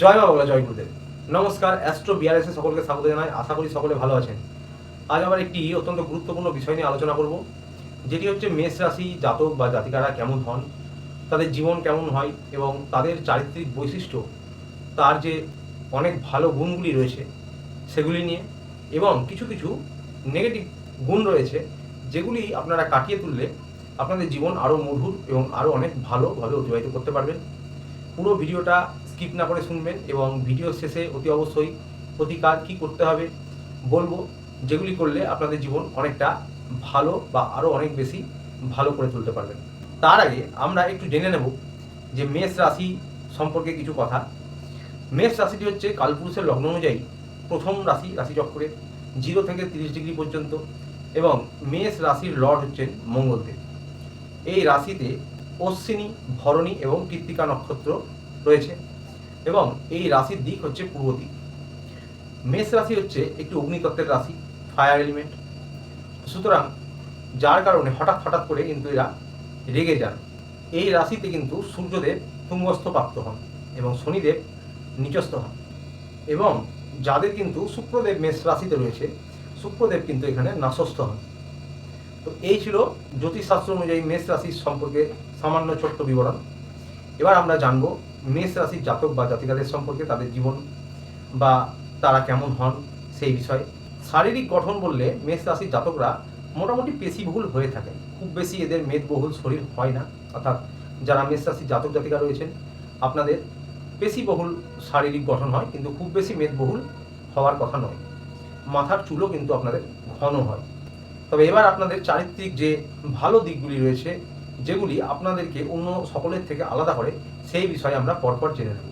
জয় বাংলা জয় গুরুদেব। নমস্কার অ্যাস্ট্রো বিআরএসে সকলকে স্বাগত জানাই। আশা করি সকলে ভালো আছেন। আজ আবার একটি অত্যন্ত গুরুত্বপূর্ণ বিষয় নিয়ে আলোচনা করব, যেটি হচ্ছে মেষ রাশি জাতক বা জাতিকারা কেমন হন, তাদের জীবন কেমন হয় এবং তাদের চারিত্রিক বৈশিষ্ট্য, তার যে অনেক ভালো গুণগুলি রয়েছে সেগুলি নিয়ে, এবং কিছু কিছু নেগেটিভ গুণ রয়েছে যেগুলি আপনারা কাটিয়ে তুললে আপনাদের জীবন আরও মধুর এবং আরও অনেক ভালোভাবে অতিবাহিত করতে পারবেন। পুরো ভিডিওটা স্কিপ না করে শুনবেন এবং ভিডিও শেষে অতি অবশ্যই প্রতিকার কী করতে হবে বলব, যেগুলি করলে আপনাদের জীবন অনেকটা ভালো বা আরও অনেক বেশি ভালো করে তুলতে পারবেন। তার আগে আমরা একটু জেনে নেব যে মেষ রাশি সম্পর্কে কিছু কথা। মেষ রাশিটি হচ্ছে কালপুরুষের লগ্ন অনুযায়ী প্রথম রাশি রাশিচক্রে জিরো থেকে তিরিশ ডিগ্রি পর্যন্ত এবং মেষ রাশির লর্ড হচ্ছেন মঙ্গলদেব। এই রাশিতে অশ্বিনী, ভরণী এবং কৃত্তিকা নক্ষত্র রয়েছে। এবং এই রাশির দিক হচ্ছে পূর্ব দিক। মেষ রাশি হচ্ছে একটি অগ্নিতত্ত্বের রাশি ফায়ার এলিমেন্ট সুতরাং যার কারণে হঠাৎ হঠাৎ করে কিন্তু এরা রেগে যান। এই রাশিতে কিন্তু সূর্যদেব তুঙ্গস্থ প্রাপ্ত হন এবং শনিদেব নিচস্থ হন। এবং যাদের কিন্তু শুক্রদেব মেষ রাশিতে রয়েছে, শুক্রদেব কিন্তু এখানে নাশস্থ হন। তো এই ছিল জ্যোতিষশাস্ত্র অনুযায়ী মেষ রাশির সম্পর্কে সামান্য ছোট্ট বিবরণ। এবার আমরা জানব মেষ রাশির জাতক বা জাতিকাদের সম্পর্কে তাদের জীবন বা তারা কেমন হন সেই বিষয়ে শারীরিক গঠন বললে মেষ রাশির জাতকরা মোটামুটি পেশিবহুল হয়ে থাকে। খুব বেশি এদের মেদবহুল শরীর হয় না। অর্থাৎ যারা মেষ রাশির জাতক জাতিকা রয়েছেন, আপনাদের পেশিবহুল শারীরিক গঠন হয়, কিন্তু খুব বেশি মেদবহুল হওয়ার কথা নয়। মাথার চুলও কিন্তু আপনাদের ঘন হয়। তবে এবার আপনাদের চারিত্রিক যে ভালো দিকগুলি রয়েছে যেগুলি আপনাদেরকে অন্য সকলের থেকে আলাদা করে, সেই বিষয়ে আমরা পরপর জেনে নেব।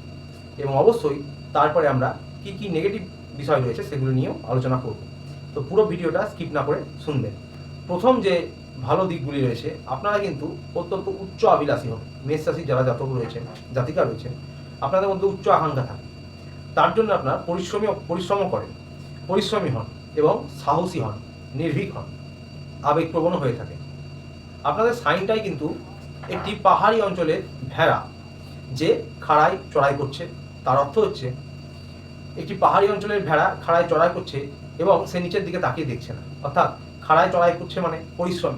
এবং অবশ্যই তারপরে আমরা কি কি নেগেটিভ বিষয় রয়েছে সেগুলো নিয়েও আলোচনা করব। তো পুরো ভিডিওটা স্কিপ না করে শুনবেন। প্রথম যে ভালো দিকগুলি রয়েছে, আপনারা কিন্তু অত্যন্ত উচ্চ অভিলাষী হন মেষ যারা জাতক রয়েছেন, জাতিকা রয়েছেন, আপনাদের মধ্যে উচ্চ আকাঙ্ক্ষা থাকে। তার জন্য আপনার পরিশ্রমী পরিশ্রমও করেন। পরিশ্রমী হন এবং সাহসী হন, নির্ভীক হন। আবেগপ্রবণ হয়ে থাকে আপনাদের সাইনটাই কিন্তু একটি পাহাড়ি অঞ্চলের ভেড়া, যে খাড়ায় চড়াই করছে। তার অর্থ হচ্ছে, একটি পাহাড়ি অঞ্চলের ভেড়া খাড়ায় চড়াই করছে এবং সে নিচের দিকে তাকিয়ে দেখছে না। অর্থাৎ খাড়ায় চড়াই করছে মানে পরিশ্রম।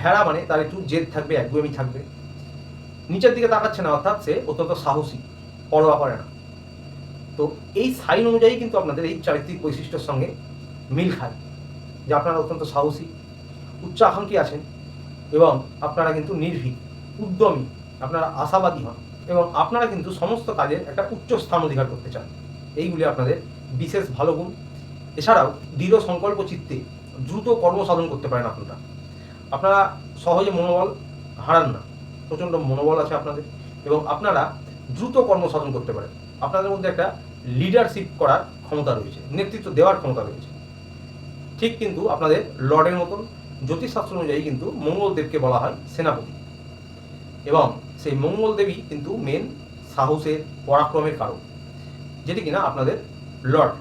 ভেড়া মানে তার একটু জেদ থাকবে, একগুয়েমি থাকবে। নিচের দিকে তাকাচ্ছে না, অর্থাৎ সে অত্যন্ত সাহসী, পরোয়া করে না। তো এই সাইন অনুযায়ী কিন্তু আপনাদের এই চারিত্রিক বৈশিষ্ট্যের সঙ্গে মিল খায়, যে আপনারা অত্যন্ত সাহসী উচ্চ আকাঙ্ক্ষী আছেন এবং আপনারা কিন্তু নির্ভীক, উদ্যমী, আপনারা আশাবাদী হন এবং আপনারা কিন্তু সমস্ত কাজের একটা উচ্চ স্থান অধিকার করতে চান। এইগুলি আপনাদের বিশেষ ভালো গুণ। এছাড়াও দৃঢ় সংকল্প চিত্তে দ্রুত কর্মসাধন করতে পারেন আপনারা। আপনারা সহজে মনোবল হারান না, প্রচণ্ড মনোবল আছে আপনাদের এবং আপনারা দ্রুত কর্মসাধন করতে পারেন। আপনাদের মধ্যে একটা লিডারশিপ করার ক্ষমতা রয়েছে, নেতৃত্ব দেওয়ার ক্ষমতা রয়েছে। ঠিক কিন্তু আপনাদের লর্ডের মতন জ্যোতিষশাস্ত্র অনুযায়ী কিন্তু মঙ্গলদেবকে বলা হয় সেনাপতি। এবং সেই মঙ্গলদেবী কিন্তু মেন সাহসের, পরাক্রমের কারণ যেটি কিনা আপনাদের লর্ড,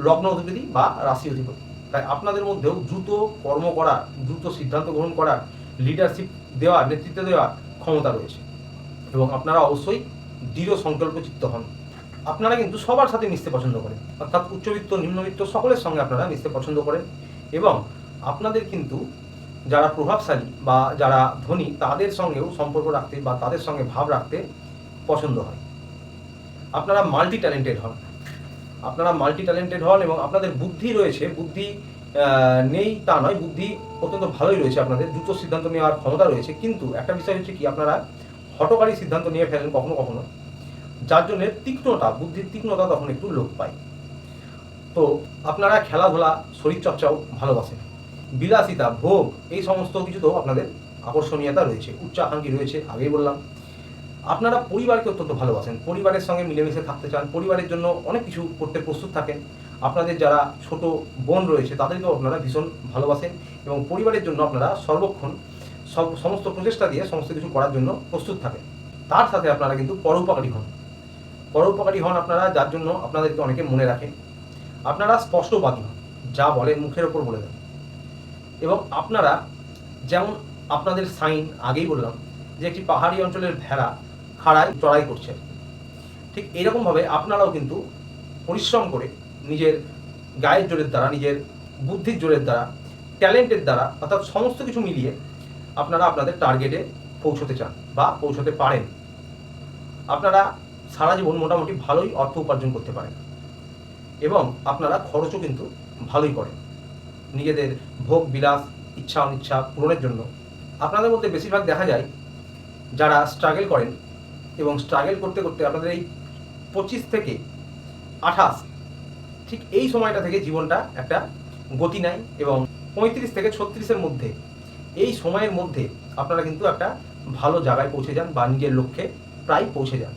লগ্ন অধিপতি বা রাশি অধিপতি। তাই আপনাদের মধ্যেও দ্রুত কর্ম করার, দ্রুত সিদ্ধান্ত গ্রহণ করার লিডারশিপ দেওয়ার, নেতৃত্ব দেওয়ার ক্ষমতা রয়েছে। এবং আপনারা অবশ্যই দৃঢ় সংকল্পচিত্ত হন। আপনারা কিন্তু সবার সাথে মিশতে পছন্দ করেন। অর্থাৎ উচ্চবিত্ত, নিম্নবিত্ত সকলের সঙ্গে আপনারা মিশতে পছন্দ করেন। এবং আপনাদের কিন্তু যারা প্রভাবশালী বা যারা ধনী, তাদের সঙ্গেও সম্পর্ক রাখতে বা তাদের সঙ্গে ভাব রাখতে পছন্দ হয়। আপনারা মাল্টি ট্যালেন্টেড হন। আপনারা মাল্টি ট্যালেন্টেড হন এবং আপনাদের বুদ্ধি রয়েছে, বুদ্ধি নেই তা নয়, বুদ্ধি অত্যন্ত ভালোই রয়েছে আপনাদের, দ্রুত সিদ্ধান্ত নেওয়ার ক্ষমতা রয়েছে। কিন্তু একটা বিষয় হচ্ছে কি, আপনারা হটকারী সিদ্ধান্ত নিয়ে ফেলেন কখনো কখনো, যার জন্য তীক্ষ্ণতা, বুদ্ধির তীক্ষ্ণতা তখন একটু লোপ পায়। তো আপনারা খেলাধুলা, শরীরচর্চাও ভালোবাসেন। বিলাসিতা, ভোগ, এই সমস্ত কিছুতেও আপনাদের আকর্ষণীয়তা রয়েছে। উচ্চাকাঙ্ক্ষী রয়েছে, আগেই বললাম। আপনারা পরিবারকে অত্যন্ত ভালোবাসেন। পরিবারের সঙ্গে মিলেমিশে থাকতে চান। পরিবারের জন্য অনেক কিছু করতে প্রস্তুত থাকেন। আপনাদের যারা ছোট বোন রয়েছে, তাদেরকেও আপনারা ভীষণ ভালোবাসেন এবং পরিবারের জন্য আপনারা সর্বক্ষণ সব, সমস্ত প্রচেষ্টা দিয়ে সমস্ত কিছু করার জন্য প্রস্তুত থাকেন। তার সাথে আপনারা কিন্তু পরোপকারী হন। পরোপকারী হন আপনারা, যার জন্য আপনাদেরকে অনেকে মনে রাখেন আপনারা স্পষ্টবাদী হন। যা বলেন মুখের ওপর বলে দেন। এবং আপনারা যেমন আপনাদের সাইন আগেই বললাম যে একটি পাহাড়ি অঞ্চলের ভেড়া খাড়ায় চড়াই করছে। ঠিক এরকমভাবে আপনারাও কিন্তু পরিশ্রম করে নিজের গায়ের জোরের দ্বারা, নিজের বুদ্ধির জোরের দ্বারা ট্যালেন্টের দ্বারা, অর্থাৎ সমস্ত কিছু মিলিয়ে আপনারা আপনাদের টার্গেটে পৌঁছতে চান বা পৌঁছতে পারেন। আপনারা সারা জীবন মোটামুটি ভালোই অর্থ উপার্জন করতে পারেন এবং আপনারা খরচও কিন্তু ভালোই করেন। নিজেদের ভোগ, বিলাস, ইচ্ছা, অনিচ্ছা পূরণের জন্য। আপনাদের মধ্যে বেশিরভাগ দেখা যায় যারা স্ট্রাগল করেন এবং স্ট্রাগল করতে করতে আপনাদের এই পঁচিশ থেকে আঠাশ, ঠিক এই সময়টা থেকে জীবনটা একটা গতি নেয় এবং পঁয়ত্রিশ থেকে ছত্রিশের মধ্যে, এই সময়ের মধ্যে আপনারা কিন্তু একটা ভালো জায়গায় পৌঁছে যান বা নিজের লক্ষ্যে প্রায় পৌঁছে যান।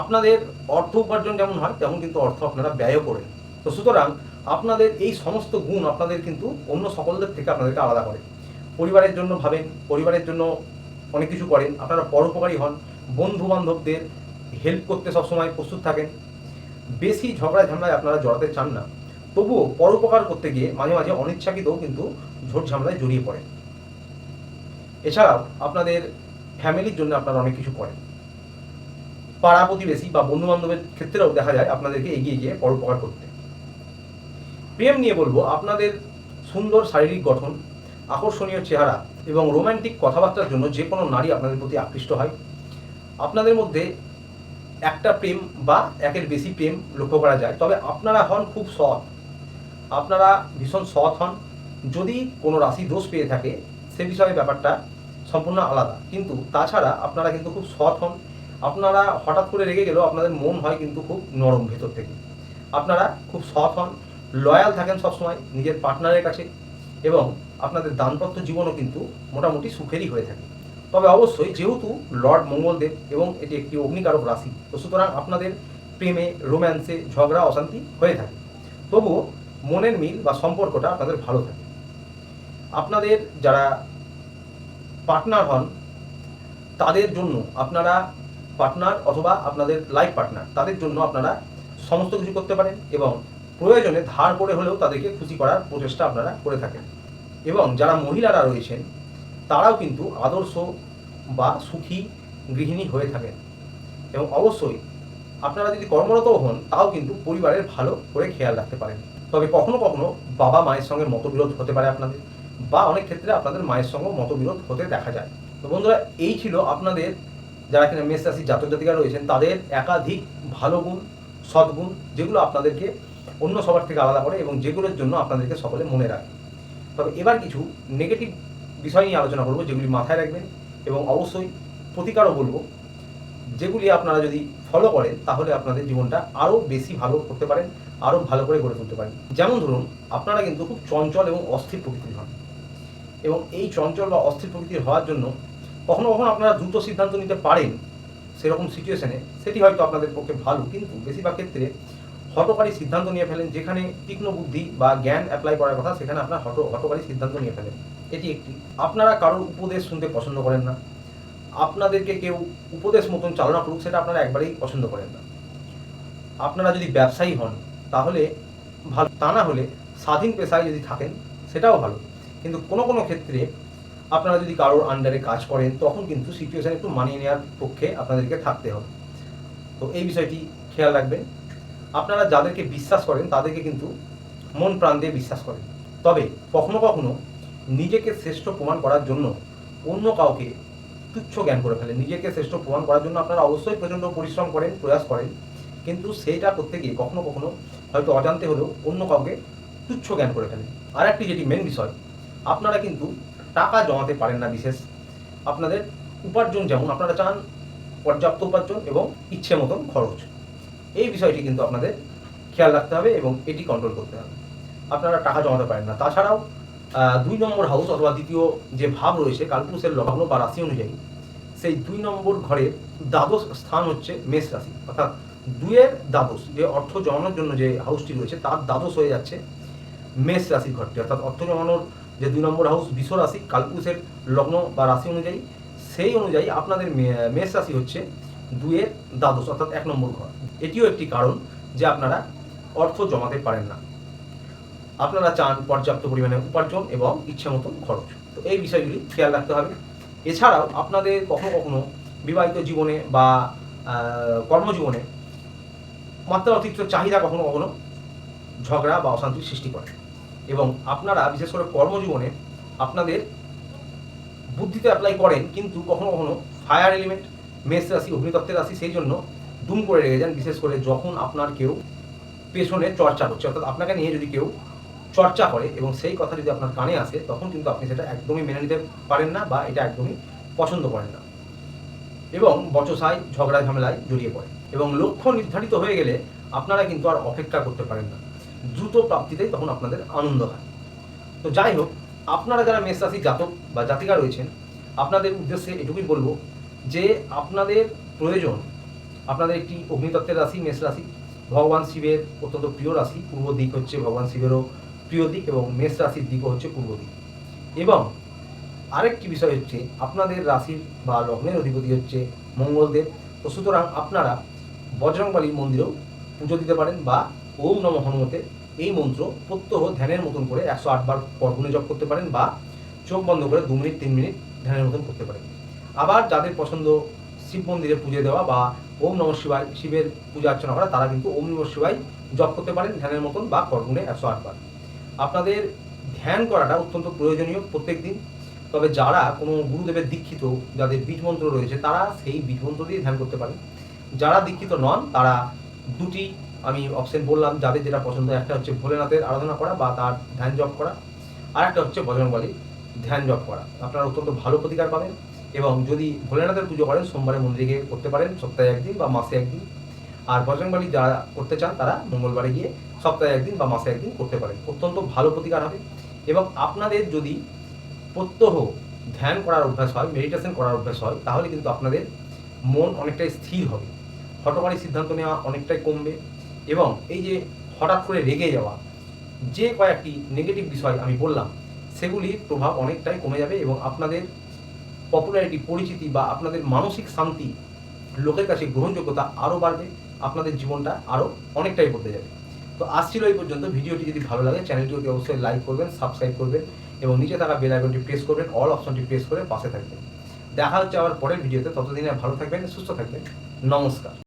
আপনাদের অর্থ উপার্জন যেমন হয়, তেমন কিন্তু অর্থ আপনারা ব্যয়ও করেন। তো সুতরাং আপনাদের এই সমস্ত গুণ আপনাদের কিন্তু অন্য সকলদের থেকে আপনাদেরকে আলাদা করে। পরিবারের জন্য ভাবেন, পরিবারের জন্য অনেক কিছু করেন, আপনারা পরোপকারী হন বন্ধু বান্ধবদের হেল্প করতে সবসময় প্রস্তুত থাকেন। বেশি ঝগড়া ঝামেলায় আপনারা জড়াতে চান না। তবুও পরোপকার করতে গিয়ে মাঝে মাঝে অনিচ্ছাকৃতও কিন্তু ঝোট ঝামেলায় জড়িয়ে পড়েন। এছাড়াও আপনাদের ফ্যামিলির জন্য আপনারা অনেক কিছু করেন। পাড়া প্রতিবেশী বা বন্ধু বান্ধবের ক্ষেত্রেও দেখা যায় আপনাদেরকে এগিয়ে গিয়ে পরোপকার করতে। প্রেম নিয়ে বলব, আপনাদের সুন্দর শারীরিক গঠন, আকর্ষণীয় চেহারা এবং রোমান্টিক কথাবার্তার জন্য যে কোনো নারী আপনাদের প্রতি আকৃষ্ট হয়। আপনাদের মধ্যে একটা প্রেম বা একের বেশি প্রেম লক্ষ্য করা যায়, তবে আপনারা হন খুব সৎ। আপনারা ভীষণ সৎ হন। যদি কোনো রাশি দোষ পেয়ে থাকে, সে বিষয়ে ব্যাপারটা সম্পূর্ণ আলাদা। কিন্তু তাছাড়া আপনারা কিন্তু খুব সৎ হন। আপনারা হঠাৎ করে রেগে গেলেও আপনাদের মন হয় কিন্তু খুব নরম ভেতর থেকে। আপনারা খুব সৎ হন। লয়াল থাকেন সবসময় নিজের পার্টনারের কাছে এবং আপনাদের দাম্পত্য জীবনও কিন্তু মোটামুটি সুখেরই হয়ে থাকে। তবে অবশ্যই যেহেতু লর্ড মঙ্গলদেব এবং এটি একটি অগ্নিকারক রাশি, তো সুতরাং আপনাদের প্রেমে, রোম্যান্সে ঝগড়া, অশান্তি হয়ে থাকে। তবুও মনের মিল বা সম্পর্কটা আপনাদের ভালো থাকে। আপনাদের যারা পার্টনার হন, তাদের জন্য আপনারা পার্টনার অথবা আপনাদের লাইফ পার্টনার, তাদের জন্য আপনারা সমস্ত কিছু করতে পারেন এবং প্রয়োজনে ধার করে হলেও তাদেরকে খুশি করার প্রচেষ্টা আপনারা করে থাকেন। এবং যারা মহিলারা রয়েছেন, তারাও কিন্তু আদর্শ বা সুখী গৃহিণী হয়ে থাকেন। এবং অবশ্যই আপনারা যদি কর্মরত হন, তাও কিন্তু পরিবারের ভালো করে খেয়াল রাখতে পারেন। তবে কখনো কখনো বাবা মায়ের সঙ্গে মতবিরোধ হতে পারে আপনাদের, বা অনেক ক্ষেত্রে আপনাদের মায়ের সঙ্গে মতবিরোধ হতে দেখা যায়। তো বন্ধুরা, এই ছিল আপনাদের, যারা কিনা মেষ রাশির জাতক জাতিকা রয়েছেন, তাদের একাধিক ভালো গুণ সদ্গুণ যেগুলো আপনাদেরকে অন্য সবার থেকে আলাদা করে এবং যেগুলোর জন্য আপনাদেরকে সকলে মনে রাখে। তবে এবার কিছু নেগেটিভ বিষয় নিয়ে আলোচনা করব, যেগুলি মাথায় রাখবেন এবং অবশ্যই প্রতিকারও বলব। যেগুলি আপনারা যদি ফলো করেন, তাহলে আপনাদের জীবনটা আরও বেশি ভালো করতে পারেন, আরও ভালো করে গড়ে তুলতে পারেন। যেমন ধরুন, আপনারা কিন্তু খুব চঞ্চল এবং অস্থির প্রকৃতির হন। এবং এই চঞ্চল বা অস্থির প্রকৃতির হওয়ার জন্য কখনো কখনো আপনারা দ্রুত সিদ্ধান্ত নিতে পারেন সেরকম সিচুয়েশনে সেটি হয়তো আপনাদের পক্ষে ভালো, কিন্তু বেশিরভাগ ক্ষেত্রে হটকারী সিদ্ধান্ত নিয়ে ফেলেন, যেখানে তীক্ষ্ণ বুদ্ধি বা জ্ঞান অ্যাপ্লাই করার কথা, সেখানে আপনার হট হটকারী সিদ্ধান্ত নিয়ে ফেলেন। এটি একটি। আপনারা কারোর উপদেশ শুনতে পছন্দ করেন না। আপনাদেরকে কেউ উপদেশ মতন চালনা করুক, সেটা আপনারা একবারেই পছন্দ করেন না। আপনারা যদি ব্যবসায়ী হন, তাহলে ভালো। তা না হলে স্বাধীন পেশায় যদি থাকেন, সেটাও ভালো। কিন্তু কোনো কোনো ক্ষেত্রে আপনারা যদি কারোর আন্ডারে কাজ করেন, তখন কিন্তু সিচুয়েশন একটু মানিয়ে নেওয়ার পক্ষে আপনাদেরকে থাকতে হবে। তো এই বিষয়টি খেয়াল রাখবেন। আপনারা যাদেরকে বিশ্বাস করেন, তাদেরকে কিন্তু মন প্রাণ দিয়ে বিশ্বাস করেন। তবে কখনো কখনো নিজেকে শ্রেষ্ঠ প্রমাণ করার জন্য অন্য কাউকে তুচ্ছ জ্ঞান করে ফেলেন। নিজেকে শ্রেষ্ঠ প্রমাণ করার জন্য আপনারা অবশ্যই প্রচণ্ড পরিশ্রম করেন, প্রয়াস করেন। কিন্তু সেইটা করতে গিয়ে কখনো কখনো হয়তো অজান্তে হলেও অন্য কাউকে তুচ্ছ জ্ঞান করে ফেলেন। আর একটি যেটি মেন বিষয়, আপনারা কিন্তু টাকা জমাতে পারেন না বিশেষ। আপনাদের উপার্জন যেমন, আপনারা চান পর্যাপ্ত উপার্জন এবং ইচ্ছে মতন খরচ। এই বিষয়টি কিন্তু আপনাদের খেয়াল রাখতে হবে এবং এটি কন্ট্রোল করতে হবে। আপনারা টাকা জমাতে পারেন না। তাছাড়াও দুই নম্বর হাউস অথবা দ্বিতীয় যে ভাব রয়েছে, কালপুরুষের লগ্ন বা রাশি অনুযায়ী, সেই দুই নম্বর ঘরের দ্বাদশ স্থান হচ্ছে মেষ রাশি। অর্থাৎ দুইয়ের দ্বাদশ, যে অর্থ জমানোর জন্য যে হাউসটি রয়েছে, তার দ্বাদশ হয়ে যাচ্ছে মেষ রাশির ঘরটি। অর্থাৎ অর্থ জমানোর যে দুই নম্বর হাউস বিশ্ব রাশি, কালপুরুষের লগ্ন বা রাশি অনুযায়ী, সেই অনুযায়ী আপনাদের মেষ রাশি হচ্ছে দুইয়ের দ্বাদশ, অর্থাৎ এক নম্বর ঘর। এটিও একটি কারণ যে আপনারা অর্থ জমাতে পারেন না। আপনারা চান পর্যাপ্ত পরিমাণে উপার্জন এবং ইচ্ছে মতন খরচ। তো এই বিষয়গুলি খেয়াল রাখতে হবে। এছাড়াও আপনাদের কখনো কখনো বিবাহিত জীবনে বা কর্মজীবনে মাত্রা অতিরিক্ত চাহিদা কখনো কখনো ঝগড়া বা অশান্তির সৃষ্টি করে। এবং আপনারা, বিশেষ করে কর্মজীবনে, আপনাদের বুদ্ধিতে অ্যাপ্লাই করেন, কিন্তু কখনো কখনো ফায়ার এলিমেন্ট মেষ রাশি অগ্নিতত্ত্বের রাশি, সেই জন্য দুম করে রেখে যান, বিশেষ করে যখন আপনার কেউ পেছনে চর্চা করছে, অর্থাৎ আপনাকে নিয়ে যদি কেউ চর্চা করে এবং সেই কথা যদি আপনার কানে আসে, তখন কিন্তু আপনি সেটা একদমই মেনে নিতে পারেন না বা এটা একদমই পছন্দ করেন না। এবং বচসায় ঝগড়া ঝামেলায় জড়িয়ে পড়ে এবং লক্ষ্য নির্ধারিত হয়ে গেলে আপনারা কিন্তু আর অপেক্ষা করতে পারেন না। দ্রুত প্রাপ্তিতেই তখন আপনাদের আনন্দ হয়। তো যাই হোক, আপনারা যারা মেষ রাশি জাতক বা জাতিকা রয়েছেন, আপনাদের উদ্দেশ্যে এটুকুই বলব যে আপনাদের প্রয়োজন, আপনাদের একটি অগ্নিতত্ত্বের রাশি, মেষ রাশি, ভগবান শিবের অত্যন্ত প্রিয় রাশি, পূর্ব দিক হচ্ছে ভগবান শিবেরও প্রিয় দিক এবং মেষ রাশির দিকও হচ্ছে পূর্ব দিক। এবং আরেকটি বিষয় হচ্ছে, আপনাদের রাশির বা লগ্নের অধিপতি হচ্ছে মঙ্গলদেব। তো সুতরাং আপনারা বজরংবালির মন্দিরেও পুজো দিতে পারেন বা ওম নম হনুমতে এই মন্ত্র প্রত্যহ ধ্যানের মতন করে একশো আটবার পরগুনে জপ করতে পারেন বা চোখ বন্ধ করে দু মিনিট, তিন মিনিট ধ্যানের মতন করতে পারেন। আবার যাদের পছন্দ শিব মন্দিরে পুজো দেওয়া বা ওম নম শিবায় শিবের পূজা অর্চনা করা, তারা কিন্তু ওম নম শিবায় জপ করতে পারেন ধ্যানের মতন বা করগুনে একশো আটবার আপনাদের ধ্যান করাটা অত্যন্ত প্রয়োজনীয় প্রত্যেক দিন। তবে যারা কোনো গুরুদেবের দীক্ষিত, যাদের বীজ মন্ত্র রয়েছে, তারা সেই বীজ মন্ত্র দিয়ে ধ্যান করতে পারেন। যারা দীক্ষিত নন, তারা দুটি, আমি অপশন বললাম, যাদের যেটা পছন্দ, একটা হচ্ছে ভোলেনাথের আরাধনা করা বা তার ধ্যান জপ করা আর একটা হচ্ছে বজরংবলী ধ্যান জপ করা। আপনারা অত্যন্ত ভালো প্রতিকার পাবেন। এবং যদি ভোলেনাথের পুজো করেন, সোমবারে মন্দিরে গিয়ে করতে পারেন, সপ্তাহে একদিন বা মাসে একদিন। আর বজরংবলী যারা করতে চান, তারা মঙ্গলবারে গিয়ে সপ্তাহে একদিন বা মাসে একদিন করতে পারেন। অত্যন্ত ভালো প্রতিকার হবে। এবং আপনাদের যদি প্রত্যহ ধ্যান করার অভ্যাস হয় মেডিটেশন করার অভ্যাস হয়, তাহলে কিন্তু আপনাদের মন অনেকটাই স্থির হবে। হটকারী সিদ্ধান্ত নেওয়া অনেকটাই কমবে। এবং এই যে হঠাৎ করে রেগে যাওয়া, যে কয়েকটি নেগেটিভ বিষয় আমি বললাম, সেগুলির প্রভাব অনেকটাই কমে যাবে এবং আপনাদের পপুলারিটি পরিচিতি বা আপনাদের মানসিক শান্তি লোকের কাছে গ্রহণযোগ্যতা আরও বাড়বে, আপনাদের জীবনটা আরও অনেকটাই বদলে যাবে। তো আসছিল এই পর্যন্ত। ভিডিওটি যদি ভালো লাগে চ্যানেলটি অতি অবশ্যই লাইক করবেন সাবস্ক্রাইব করবেন এবং নিচে থাকা বেল আইকনটি প্রেস করবেন অল অপশনটি প্রেস করে পাশে থাকবেন। দেখা হচ্ছে আবার পরের ভিডিওতে। ততদিনে ভালো থাকবেন, সুস্থ থাকবেন। নমস্কার।